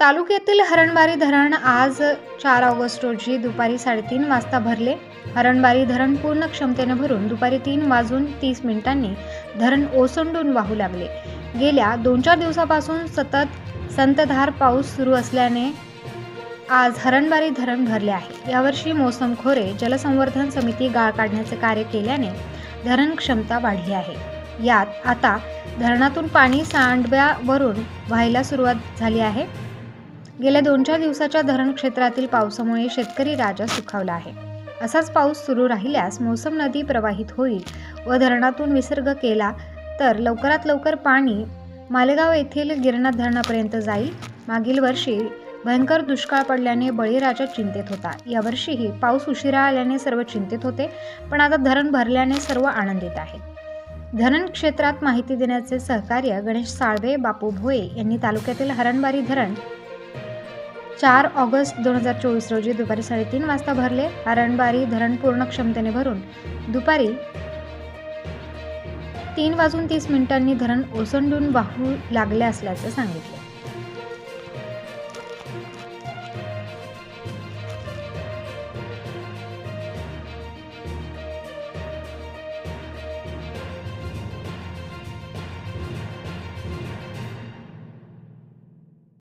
तालुक्यातील हरणबारी धरण आज चार ऑगस्ट रोजी दुपारी साडेतीन वाजता भरले. हरणबारी धरण पूर्ण क्षमतेने भरून दुपारी तीन वाजून तीस मिनिटांनी धरण ओसंडून वाहू लागले. गेल्या दोन चार दिवसापासून सतत संतधार पाऊस सुरू असल्याने आज हरणबारी धरण भरले आहे. यावर्षी मोसम खोरे जलसंवर्धन समिती गाळ काढण्याचे कार्य केल्याने धरण क्षमता वाढली आहे. यात आता धरणातून पाणी सांडव्यावरून व्हायला सुरुवात झाली आहे. गेल्या दोन चार दिवसाच्या धरण क्षेत्रातील पावसामुळे शेतकरी राजा सुखावला आहे. असाच पाऊस सुरू राहिल्यास मोसम नदी प्रवाहित होईल व धरणातून विसर्ग केला तर लवकरात लवकर पाणी मालेगाव येथील गिरणा धरणापर्यंत जाईल. मागील वर्षी भयंकर दुष्काळ पडल्याने बळीराजा चिंतेत होता. यावर्षीही पाऊस उशिरा आल्याने सर्व चिंतेत होते पण आता धरण भरल्याने सर्व आनंदित आहे. धरण क्षेत्रात माहिती देण्याचे सहकार्य गणेश साळवे बापू भोये यांनी तालुक्यातील हरणबारी धरण चार ऑगस्ट दोन हजार चोवीस रोजी दुपारी साडेतीन वाजता भरले. आरणबारी धरण पूर्ण क्षमतेने भरून. दुपारी तीन वाजून तीस मिनिटांनी धरण ओसंडून वाहू लागले असल्याचं सांगितले.